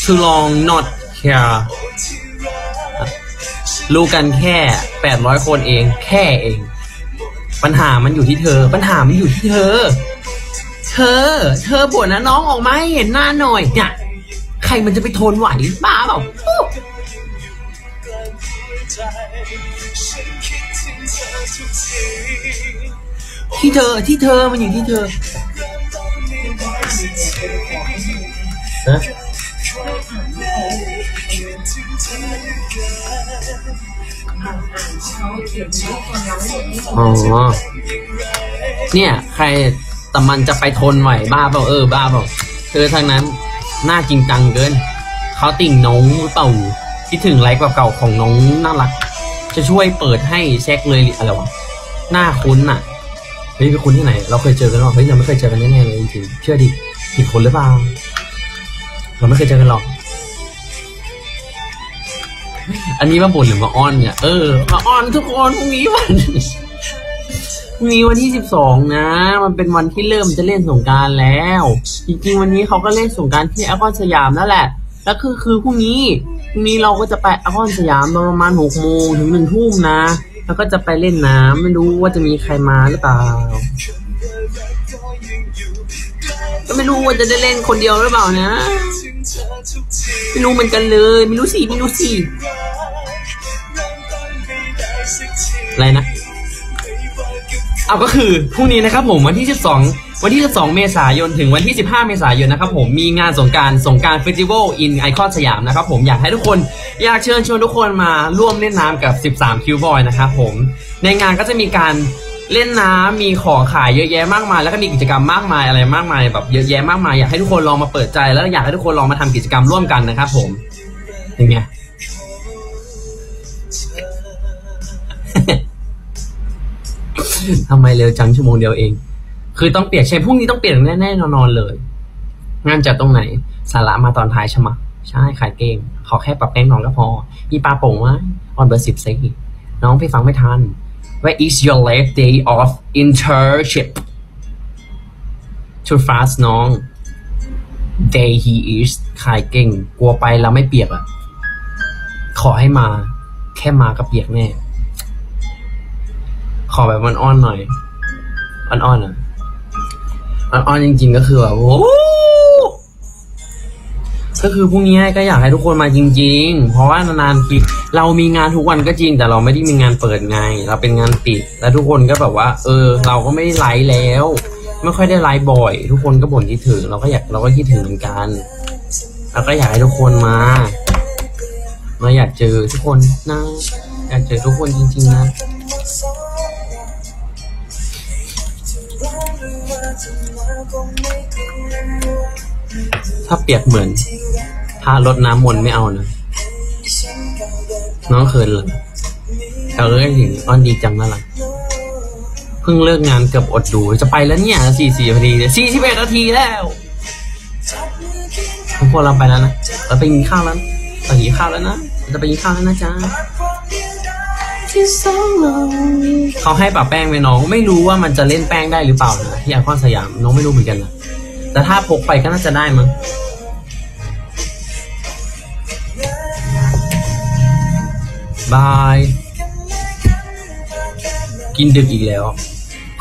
too long not care รู้กันแค่แปดร้อยคนเอง แค่เอง ปัญหามันอยู่ที่เธอ ปัญหามันอยู่ที่เธอ เธอ เธอปวดนะน้องออกมาให้เห็นหน้าหน่อยเนี่ยใครมันจะไปทนไหวบ้าเปล่าที่เธอที่เธอมันอยู่ที่เธอ ฮะอ๋อ เนี่ย ใครแต่มันจะไปทนไหวบ้าเปล่าเออบ้าเปล่าเธอทางนั้นหน้าจริงจังเกินเขาติ่งน้องหรือเปล่าคิดถึงไลฟ์เก่าๆของน้องน่ารัก จะช่วยเปิดให้เช็คเลยอะไรวะหน้าคุ้นอะเฮ้ยเป็นคุณที่ไหน เราเคยเจอกันหรอเฮ้ยเราไม่เคยเจอกันแน่ๆเลยจริงๆเชื่อดิผิดคนหรือเปล่า เราไม่เคยเจอกันหรอก อันนี้มาบ่นหรือมาอ้อนเนี่ย เออ มาอ้อนทุกคนพรุ่งนี้วันพรุ่งนี้วันที่สิบสองนะ มันเป็นวันที่เริ่มจะเล่นสงการแล้ว จริงๆวันนี้เขาก็เล่นสงการที่แอคอนสยามนั่นแหละ แล้วคือคือพรุ่งนี้พรุ่งนี้เราก็จะไปแอคอนสยามประมาณหกโมงถึงหนึ่งทุ่มนะ แล้วก็จะไปเล่นน้ำไม่รู้ว่าจะมีใครมาหรือเปล่า ก็ไม่รู้ว่าจะได้เล่นคนเดียวหรือเปล่านะ ไม่รู้เหมือนกันเลย ไม่รู้สิไม่รู้สิอะไรนะเอาก็คือพรุ่งนี้นะครับผมวันที่ 12 วันที่ 12 เมษายนถึงวันที่ 15 เมษายนนะครับผมมีงานสงการสงกรารเฟสติวัลอินไอคอนสยามนะครับผมอยากให้ทุกคนอยากเชิญชวนทุกคนมาร่วมเล่นน้ำกับ 13 คิวบอยนะครับผมในงานก็จะมีการ เล่นน้ำมีของขายเยอะแยะมากมาย แล้วก็มีกิจกรรมมากมายอะไรมากมายแบบเยอะแยะมากมายอยากให้ทุกคนลองมาเปิดใจ แล้วอยากให้ทุกคนลองมาทำกิจกรรมร่วมกันนะครับผมเป็นไงทำไมเร็วจังชั่วโมงเดียวเอง คือต้องเปลี่ยนใช่พรุ่งนี้ต้องเปลี่ยนแน่ๆนอนๆเลย งานจัดตรงไหน สาระมาตอนท้ายใช่ไหมใช่ขายเก่งขอแค่ปรับแป้งน้องก็พอมีปลาโป่งว้ออนเบอร์สิบเซน้องไปฟังไม่ทัน Where is your last day of internship Too fast น้อง Day he is ขายเก่ง กลัวไปแล้วไม่เปียกอะ ขอให้มา แค่มาก็เปียกแน่ ขอแบบมันอ้อนหน่อย อ่อนๆอะ อ่อนๆจริงๆก็คือแบบโอ้ ก็คือพรุ่งนี้ก็อยากให้ทุกคนมาจริง ๆ เพราะว่านานๆทีเรามีงานทุกวันก็จริง แต่เราไม่ได้มีงานเปิดไง เราเป็นงานปิด แล้วทุกคนก็แบบว่า เออ เราก็ไม่ได้ไลฟ์แล้ว ไม่ค่อยได้ไลฟ์บ่อย ทุกคนก็บ่นคิดถึง เราก็อยากเราก็คิดถึงเหมือนกันเราก็อยากให้ทุกคนมาเราอยากเจอทุกคนนะอยากเจอทุกคนจริง ๆ นะ ถ้าเปียกเหมือนพารดน้ำมนต์ไม่เอานะ น้องเขินเลยเอาเอ้ยถึงอ้อนดีจังน่ารักเพิ่งเลิกงานเกือบอดดู จะไปแล้วเนี่ยสี่สี่นาทีสี่สิบเอ็ดนาทีแล้วพวกเราไปแล้วนะเราไปกินข้าวแล้วเราหิวข้าวแล้วนะเราจะไปกินข้าวแล้วนะจ๊ะเขาให้ปะแป้งไปน้อง ไม่รู้ว่ามันจะเล่นแป้งได้หรือเปล่านะที่ไอคอนสยามน้องไม่รู้เหมือนกันนะ แต่ถ้าพกไปก็น่าจะได้มั้งบาย กินดึกอีกแล้ว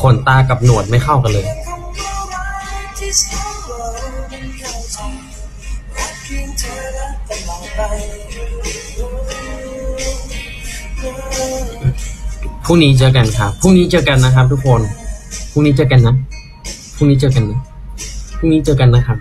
ขนตากับหนวดไม่เข้ากันเลย พรุ่งนี้เจอกันครับ พรุ่งนี้เจอกันนะครับทุกคน พรุ่งนี้เจอกันนะ พรุ่งนี้เจอกันนะ พรุ่งนี้เจอกันนะครับ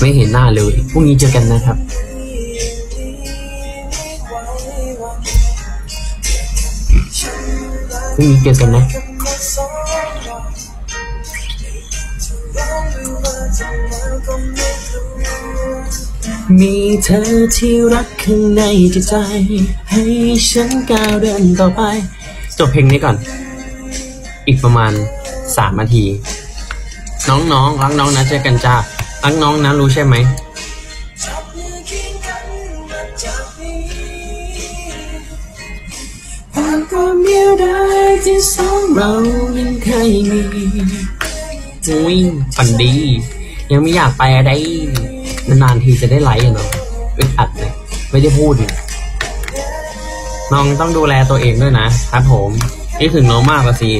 ไม่เห็นหน้าเลย พรุ่งนี้เจอกันนะครับ พรุ่งนี้เจอกันนะมีเธอที่รักข้างในจิตใจ ให้ฉันก้าวเดินต่อไป จบเพลงนี้ก่อน อีกประมาณสามนาที น้องๆรักน้องนะเจอกันจ้ารักน้องนะรู้ใช่ไหม ความเดียวดายที่สองเรายังเคยมีอุ้ยฝันดี ยังไม่อยากไปอะไรนานๆทีจะได้ไลฟ์อะเนาะอึดอัดเลยไม่ได้พูดเลยน้องต้องดูแลตัวเองด้วยนะครับผมนี่ถึงน้องมากกว่าซี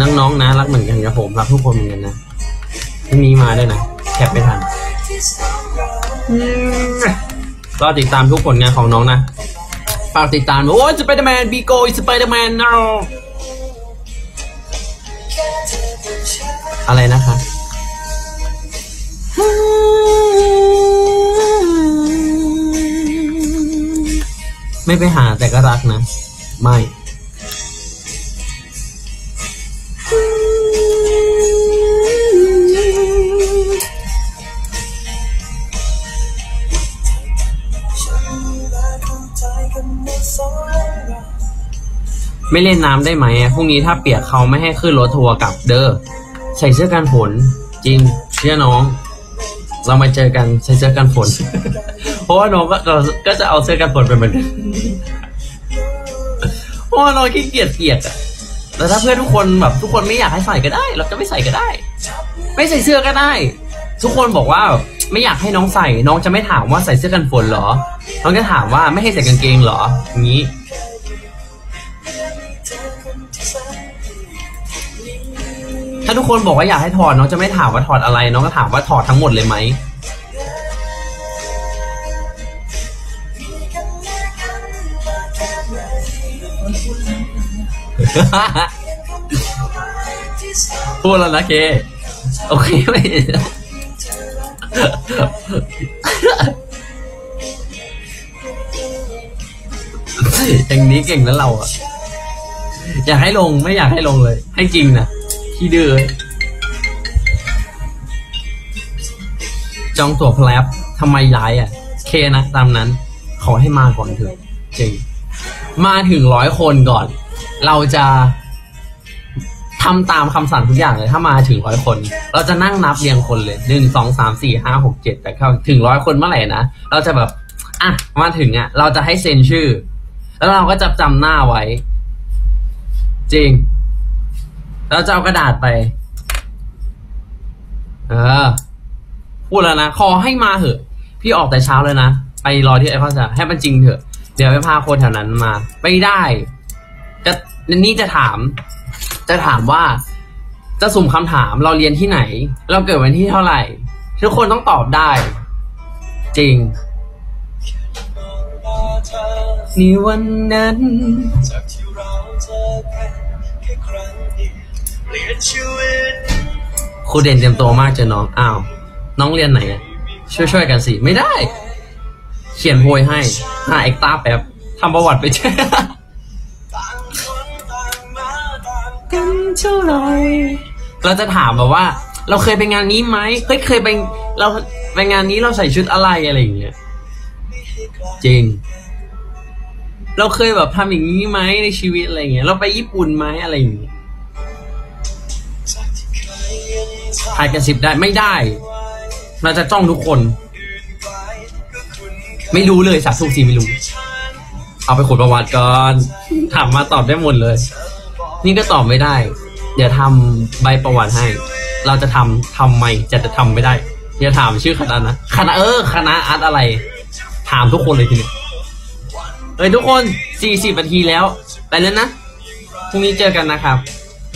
น้องๆนะรักเหมือนกันกับผมรักทุกคนเหมือนกันนะที่นี้มาด้วยนะแคปไม่ทันก็ติดตามทุกผลงานของน้องนะ ฝากติดตามโอ้ยสไปเดอร์แมนบีโกสไปเดอร์แมนนอะไรนะคะไม่ไปหาแต่ก็รักนะ ไม่ ไม่เล่นน้ำได้ไหมพรุ่งนี้ถ้าเปียกเขาไม่ให้ขึ้นรถทัวร์กลับเด้อ ใส่เสื้อกันฝนจริงเชื่อน้อง เรามาเจอกันใส่เสื้อกันฝน เพราะว่าน้องก็เราก็จะเอาเสื้อกันฝนไปเหมือนกันเพราะว่าเราขี้เกียจเกียจอะแต่ถ้าเพื่อนทุกคนแบบทุกคนไม่อยากให้ใส่ก็ได้ เราจะไม่ใส่ก็ได้ ไม่ใส่เสื้อก็ได้ ทุกคนบอกว่าไม่อยากให้น้องใส่ น้องจะไม่ถามว่าใส่เสื้อกันฝนเหรอ น้องจะถามว่าไม่ให้ใส่กางเกงเหรออย่างนี้ ถ้าทุกคนบอกว่าอยากให้ถอดน้องจะไม่ถามว่าถอดอะไร น้องก็ถามว่าถอดทั้งหมดเลยไหมพูดแล้วนะเค โอเคไหม อย่างนี้เก่งแล้วเราอะอยากให้ลงไม่อยากให้ลงเลย ให้จริงนะที่ดื้อจองตั๋วแพลบทำไมย้ายอะ เคนะตามนั้น ขอให้มาก่อนเถอะจริง มาถึงร้อยคนก่อน เราจะทำตามคำสั่งทุกอย่างเลย ถ้ามาถึงร้อยคน เราจะนั่งนับเรียงคนเลยหนึ่งสองสามสี่ห้าหกเจ็ดแปดเก้าถึงร้อยคนเมื่อไหร่นะ เราจะแบบ อะ มาถึงอะ เราจะให้เซ็นชื่อ แล้วเราก็จะจำหน้าไว้ จริง เราจะเอากระดาษไป เออ พูดแล้วนะ ขอให้มาเหอะ พี่ออกแต่เช้าเลยนะ ไปรอที่ไอคอนสยามให้มันจริงเถอะ เดี๋ยวไปพาคนแถวนั้นมา ไม่ได้ จะนี่จะถาม จะถามว่า จะสุ่มคำถามเราเรียนที่ไหน เราเกิดวันที่เท่าไหร่ ทุกคนต้องตอบได้ จริง นี่วันนั้น จากที่เราเจอกันแค่ครั้งเดียวเปลี่ยนชีวิตครูเด่นเตรียมตัวมากเจอน้อง อ้าว น้องเรียนไหนอะช่วยช่วยๆกันสิ ไม่ได้ เขียนโพยให้หาเอกตาแป๊บทำประวัติไปเช่ต่างคนต่างมาต่างกันเท่าไหรเราจะถามแบบว่า เราเคยไปงานนี้ไหมเฮ้ยเคยไปเราไปงานนี้เราใส่ชุดอะไรอะไรอย่างเงี้ยจริง เราเคยแบบทำอย่างนี้ไหมในชีวิตอะไรเงี้ย เราไปญี่ปุ่นไหมอะไรอย่างเงี้ยถ่ายกระซิบได้ไม่ได้ เราจะจ้องทุกคน ไม่รู้เลยสาธุกสีไม่รู้ เอาไปขุดประวัติก่อนถามมาตอบได้หมดเลย นี่ก็ตอบไม่ได้ เดี๋ยวทำใบประวัติให้ เราจะทำทำไมจะจะทำไม่ได้อย่าถามชื่อคณะนะคณะเออคณะอาร์ตอะไร ถามทุกคนเลยทีนี้ เอ้ยทุกคนสี่สิบนาทีแล้ว ไปแล้วนะ พรุ่งนี้เจอกันนะครับ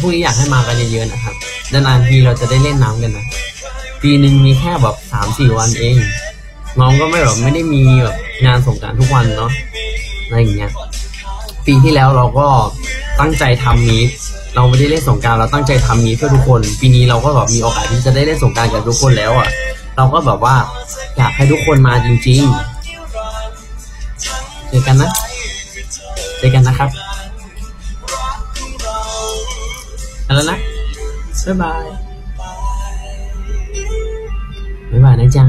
พรุ่งนี้อยากให้มากันเยอะๆนะครับนานๆทีเราจะได้เล่นน้ำกันนะ ปีหนึ่งมีแค่แบบสามสี่วันเอง น้องก็ไม่แบบไม่ได้มีแบบงานสงการทุกวันเนาะ อะไรอย่างเงี้ย ปีที่แล้วเราก็ตั้งใจทำมีเราไม่ได้เล่นสงการเราตั้งใจทำมีเพื่อทุกคน ปีนี้เราก็แบบมีโอกาสที่จะได้เล่นสงการกับทุกคนแล้วอะ เราก็แบบว่าอยากให้ทุกคนมาจริง ๆ เจอกันนะ เจอกันนะครับไปแล้วนะ บ๊ายบาย บ๊ายบายนะจ๊ะ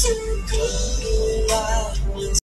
คนดูแล